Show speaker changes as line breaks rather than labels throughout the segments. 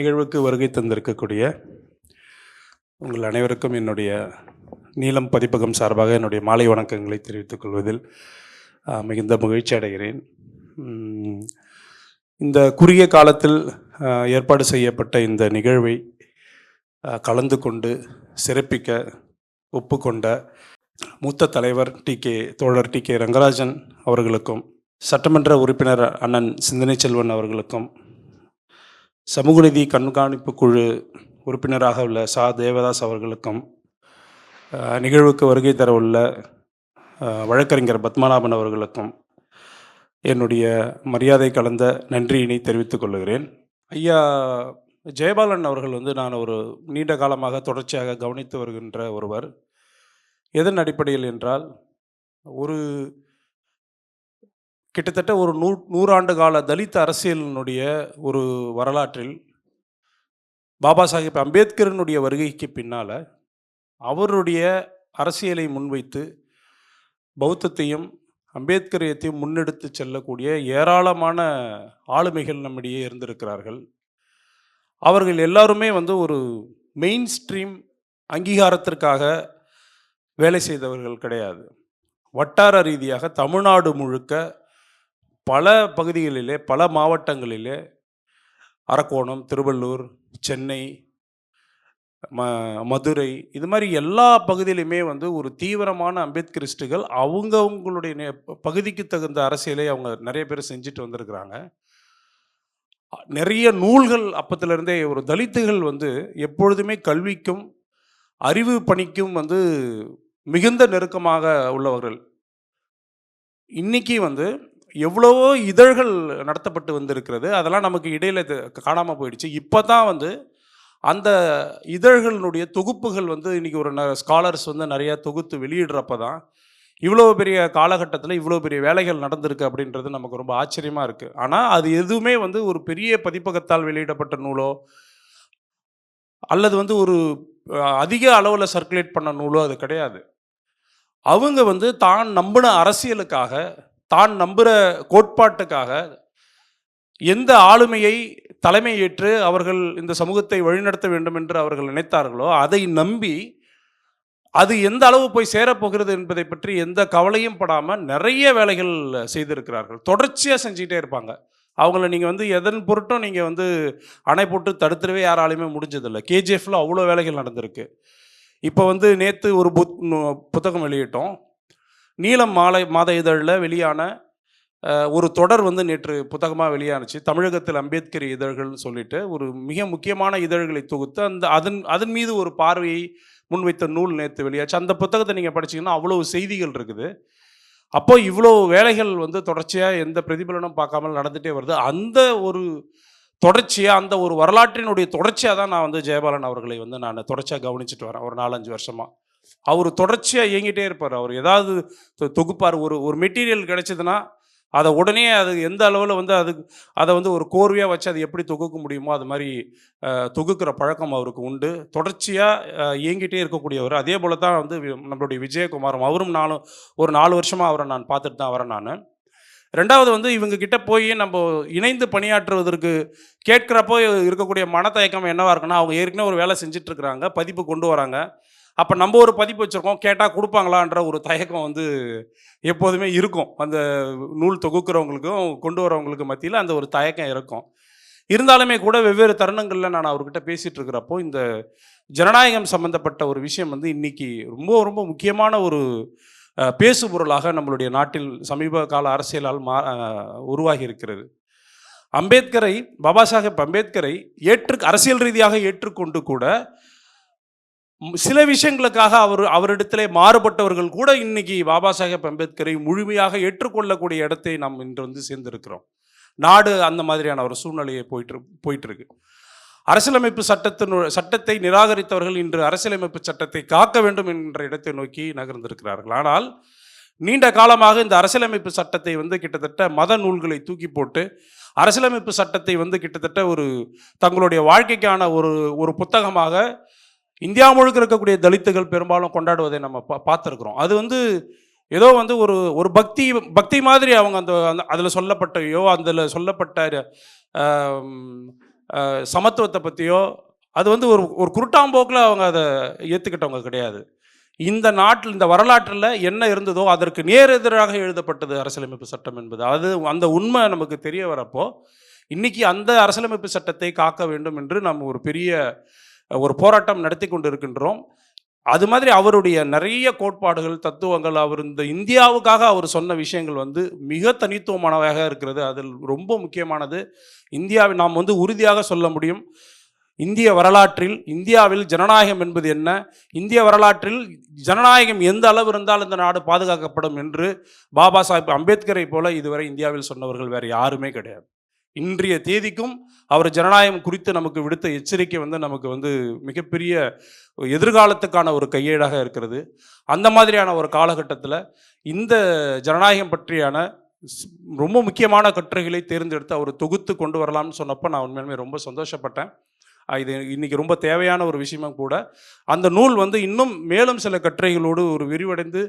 நிகழ்வுக்கு வருகை தந்திருக்கக்கூடிய உங்கள் அனைவருக்கும் என்னுடைய நீலம் பதிப்பகம் சார்பாக என்னுடைய மாலை வணக்கங்களை தெரிவித்துக் கொள்வதில் மிகுந்த மகிழ்ச்சி அடைகிறேன். இந்த குறுகிய காலத்தில் ஏற்பாடு செய்யப்பட்ட இந்த நிகழ்வை கலந்து கொண்டு சிறப்பிக்க ஒப்புக்கொண்ட மூத்த தலைவர் டி கே தோழர் டி கே ரங்கராஜன் அவர்களுக்கும் சட்டமன்ற உறுப்பினர் அண்ணன் சிந்தனை செல்வன் அவர்களுக்கும் சமூகநீதி கண்காணிப்பு குழு உறுப்பினராக உள்ள சா. தேவதாஸ் அவர்களுக்கும் நிகழ்வுக்கு வருகை தர உள்ள வழக்கறிஞர் பத்மநாபன் அவர்களுக்கும் என்னுடைய மரியாதை கலந்த நன்றியினை தெரிவித்துக் கொள்கிறேன். ஐயா ஜெயபாலன் அவர்கள் வந்து நான் ஒரு நீண்ட காலமாக தொடர்ச்சியாக கவனித்து வருகின்ற ஒருவர். எதன் அடிப்படையில் என்றால் ஒரு கிட்டத்தட்ட ஒரு நூ நூறாண்டு கால தலித் அரசியலினுடைய ஒரு வரலாற்றில் பாபா சாஹிப் அம்பேத்கரனுடைய வருகைக்கு பின்னால் அவருடைய அரசியலை முன்வைத்து பௌத்தத்தையும் அம்பேத்கரியத்தையும் முன்னெடுத்து செல்லக்கூடிய ஏராளமான ஆளுமைகள் நம்மிடையே இருந்திருக்கிறார்கள். அவர்கள் எல்லாருமே வந்து ஒரு மெயின் ஸ்ட்ரீம் அங்கீகாரத்திற்காக வேலை செய்தவர்கள் கிடையாது. வட்டார ரீதியாக தமிழ்நாடு முழுக்க பல பகுதிகளிலே பல மாவட்டங்களிலே அரக்கோணம் திருவள்ளூர் சென்னை ம மதுரை இது மாதிரி எல்லா பகுதியிலுமே வந்து ஒரு தீவிரமான அம்பேத்கரிஸ்டுகள் அவங்கவுங்களுடைய பகுதிக்கு தகுந்த அரசியலை அவங்க நிறைய பேர் செஞ்சுட்டு வந்திருக்கிறாங்க. நிறைய நூல்கள் அப்பத்திலிருந்தே ஒரு தலித்துகள் வந்து எப்பொழுதுமே கல்விக்கும் அறிவு பணிக்கும் வந்து மிகுந்த நெருக்கமாக உள்ளவர்கள். இன்னைக்கு வந்து எவ்வளவோ இதழ்கள் நடத்தப்பட்டு வந்திருக்கிறது. அதெல்லாம் நமக்கு இடையில் காணாமல் போயிடுச்சு. இப்போ தான் வந்து அந்த இதழ்களினுடைய தொகுப்புகள் வந்து இன்னைக்கு ஒரு ஸ்காலர்ஸ் வந்து நிறைய தொகுத்து வெளியிடுறப்ப தான் இவ்வளோ பெரிய காலகட்டத்தில் இவ்வளோ பெரிய வேலைகள் நடந்திருக்கு அப்படின்றது நமக்கு ரொம்ப ஆச்சரியமாக இருக்குது ஆனால் அது எதுவுமே வந்து ஒரு பெரிய பதிப்பகத்தால் வெளியிடப்பட்ட நூலோ அல்லது வந்து ஒரு அதிக அளவில் சர்க்குலேட் பண்ண நூலோ அது கிடையாது. அவங்க வந்து தான் நம்பின அரசியலுக்காக தான் நம்புகிற கோட்பாட்டுக்காக எந்த ஆளுமையை தலைமை ஏற்று அவர்கள் இந்த சமூகத்தை வழிநடத்த வேண்டும் என்று அவர்கள் நினைத்தார்களோ அதை நம்பி அது எந்த அளவு போய் சேரப்போகிறது என்பதை பற்றி எந்த கவலையும் படாமல் நிறைய வேலைகள் செய்திருக்கிறார்கள். தொடர்ச்சியாக செஞ்சுக்கிட்டே இருப்பாங்க. அவங்கள நீங்கள் வந்து எதன் பொருட்டும் நீங்கள் வந்து அணை போட்டு தடுத்துடவே யாராலையுமே முடிஞ்சதில்லை. கேஜிஎஃப்ல அவ்வளோ வேலைகள் நடந்திருக்கு. இப்போ வந்து நேற்று ஒரு புத் புத்தகம் வெளியிட்டோம். நீலம் மாலை மாத இதழில் வெளியான ஒரு தொடர் வந்து நேற்று புத்தகமாக வெளியானுச்சு. தமிழகத்தில் அம்பேத்கர் இதழ்கள்னு சொல்லிட்டு ஒரு மிக முக்கியமான இதழ்களை தொகுத்து அந்த அதன் அதன் மீது ஒரு பார்வையை முன்வைத்த நூல் நேற்று வெளியாச்சு. அந்த புத்தகத்தை நீங்கள் படிச்சிங்கன்னா அவ்வளோ செய்திகள் இருக்குது. அப்போ இவ்வளோ வேலைகள் வந்து தொடர்ச்சியாக எந்த பிரதிபலனும் பார்க்காமல் நடந்துகிட்டே வருது. அந்த ஒரு தொடர்ச்சியாக அந்த ஒரு வரலாற்றினுடைய தொடர்ச்சியாக தான் நான் வந்து ஜெயபாலன் அவர்களை வந்து நான் தொடர்ச்சியாக கவனிச்சிட்டு வரேன். ஒரு நாலஞ்சு வருஷமாக அவர் தொடர்ச்சியாக இயங்கிட்டே இருப்பார். அவர் ஏதாவது தொ- தொகுப்பார். ஒரு ஒரு மெட்டீரியல் கிடைச்சதுன்னா அதை உடனே அது எந்த அளவில் வந்து அது அதை வந்து ஒரு கோர்வையாக வச்சு அது எப்படி தொகுக்க முடியுமோ அது மாதிரி தொகுக்கிற பழக்கம் அவருக்கு உண்டு. தொடர்ச்சியாக இயங்கிட்டே இருக்கக்கூடியவர். அதே போல தான் வந்து நம்மளுடைய விஜயகுமாரும் அவரும் நானும் ஒரு நாலு வருஷமாக அவரை நான் பார்த்துட்டு தான் வரேன் நான். ரெண்டாவது வந்து இவங்க கிட்ட போய் நம்ம இணைந்து பணியாற்றுவதற்கு கேட்குறப்போ இருக்கக்கூடிய மனத்தயக்கம் என்னவாக இருக்குன்னா அவங்க ஏற்கனவே ஒரு வேலை செஞ்சிட்ருக்குறாங்க பதிப்பு கொண்டு வராங்க. அப்போ நம்ம ஒரு பதிப்பு வச்சுருக்கோம் கேட்டால் கொடுப்பாங்களான்ற ஒரு தயக்கம் வந்து எப்போதுமே இருக்கும். அந்த நூல் தொகுக்கிறவங்களுக்கும் கொண்டு வரவங்களுக்கு மத்தியில் அந்த ஒரு தயக்கம் இருக்கும். இருந்தாலுமே கூட வெவ்வேறு தருணங்களில் நான் அவர்கிட்ட பேசிகிட்டு இருக்கிறப்போ இந்த ஜனநாயகம் சம்மந்தப்பட்ட ஒரு விஷயம் வந்து இன்றைக்கி ரொம்ப ரொம்ப முக்கியமான ஒரு பேசு பொருளாக நம்மளுடைய நாட்டில் சமீப கால அரசியலால் மா உருவாகி இருக்கிறது. அம்பேத்கரை பாபா சாஹேப் அம்பேத்கரை ஏற்று அரசியல் ரீதியாக ஏற்றுக்கொண்டு கூட சில விஷயங்களுக்காக அவர் அவரிடத்திலே மாறுபட்டவர்கள் கூட இன்னைக்கு பாபா சாஹேப் அம்பேத்கரை முழுமையாக ஏற்றுக்கொள்ளக்கூடிய இடத்தை நாம் இன்று வந்து சேர்ந்திருக்கிறோம். நாடு அந்த மாதிரியான ஒரு சூழ்நிலையை போயிட்டு போயிட்டுருக்கு. போயிட்டு இருக்கு அரசியலமைப்பு சட்டத்தின் சட்டத்தை நிராகரித்தவர்கள் இன்று அரசியலமைப்பு சட்டத்தை காக்க வேண்டும் என்ற இடத்தை நோக்கி நகர்ந்திருக்கிறார்கள். ஆனால் நீண்ட காலமாக இந்த அரசியலமைப்பு சட்டத்தை வந்து கிட்டத்தட்ட மத நூல்களை தூக்கி போட்டு அரசியலமைப்பு சட்டத்தை வந்து கிட்டத்தட்ட ஒரு தங்களுடைய வாழ்க்கைக்கான ஒரு ஒரு புத்தகமாக இந்தியா முழுக்க இருக்கக்கூடிய தலித்துகள் பெரும்பாலும் கொண்டாடுவதை நம்ம பா பார்த்துருக்குறோம். அது வந்து ஏதோ வந்து ஒரு ஒரு பக்தி பக்தி மாதிரி அவங்க அந்த அதில் சொல்லப்பட்டவையோ அதில் சொல்லப்பட்ட சமத்துவத்தை பற்றியோ அது வந்து ஒரு ஒரு குருட்டாம்போக்கில் அவங்க அதை ஏற்றுக்கிட்டவங்க கிடையாது. இந்த நாட்டில் இந்த வரலாற்றில் என்ன இருந்ததோ அதற்கு நேர் எதிராக எழுதப்பட்டது அரசியலமைப்பு சட்டம் என்பது. அது அந்த உண்மை நமக்கு தெரிய வரப்போ இன்னைக்கு அந்த அரசியலமைப்பு சட்டத்தை காக்க வேண்டும் என்று நம்ம ஒரு பெரிய ஒரு போராட்டம் நடத்தி கொண்டு இருக்கின்றோம் அது மாதிரி அவருடைய நிறைய கோட்பாடுகள் தத்துவங்கள் அவர் இந்த இந்தியாவுக்காக அவர் சொன்ன விஷயங்கள் வந்து மிக தனித்துவமானவையாக இருக்கிறது. அதில் ரொம்ப முக்கியமானது இந்தியாவை நாம் வந்து உறுதியாக சொல்ல முடியும். இந்திய வரலாற்றில் இந்தியாவில் ஜனநாயகம் என்பது என்ன? இந்திய வரலாற்றில் ஜனநாயகம் எந்த அளவு இருந்தால் இந்த நாடு பாதுகாக்கப்படும் என்று பாபா சாஹிப் அம்பேத்கரை போல இதுவரை இந்தியாவில் சொன்னவர்கள் வேறு யாருமே கிடையாது. இன்றைய தேதிக்கும் அவர் ஜனநாயகம் குறித்து நமக்கு விடுத்த எச்சரிக்கை வந்து நமக்கு வந்து மிகப்பெரிய எதிர்காலத்துக்கான ஒரு கையேடாக இருக்கிறது. அந்த மாதிரியான ஒரு காலகட்டத்தில் இந்த ஜனநாயகம் பற்றியான ஸ்- ரொம்ப முக்கியமான கட்டுரைகளை தேர்ந்தெடுத்து அவர் தொகுத்து கொண்டு வரலாம்னு சொன்னப்போ நான் உண்மையுமே ரொம்ப சந்தோஷப்பட்டேன். இது இன்னைக்கு ரொம்ப தேவையான ஒரு விஷயமும் கூட அந்த நூல் வந்து இன்னும் மேலும் சில கட்டுரைகளோடு ஒரு விரிவடைந்து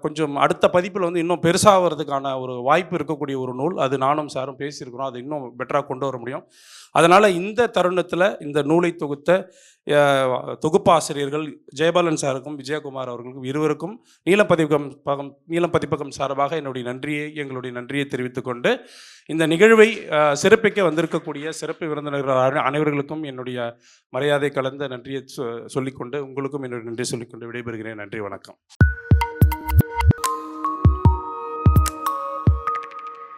கொஞ்சம் அடுத்த பதிப்பில் வந்து இன்னும் பெருசாகிறதுக்கான ஒரு வாய்ப்பு இருக்கக்கூடிய ஒரு நூல். அது நானும் சாரும் பேசியிருக்கிறோம். அது இன்னும் பெட்டராக கொண்டு வர முடியும். அதனால் இந்த தருணத்தில் இந்த நூலை தொகுத்த தொகுப்பாசிரியர்கள் ஜெயபாலன் சாருக்கும் விஜயகுமார் அவர்களுக்கும் இருவருக்கும் நீலம் பதிப்பகம் பகம் நீலம் பதிப்பகம் சார்பாக என்னுடைய நன்றியை எங்களுடைய நன்றியை தெரிவித்துக்கொண்டு இந்த நிகழ்வை சிறப்பிக்க வந்திருக்கக்கூடிய சிறப்பு விருந்தினர்கள் அனைவர்களுக்கும் என்னுடைய மரியாதை கலந்த நன்றியை சொ- சொல்லிக்கொண்டு உங்களுக்கும் என்னுடைய நன்றி சொல்லிக்கொண்டு விடைபெறுகிறேன். நன்றி வணக்கம்.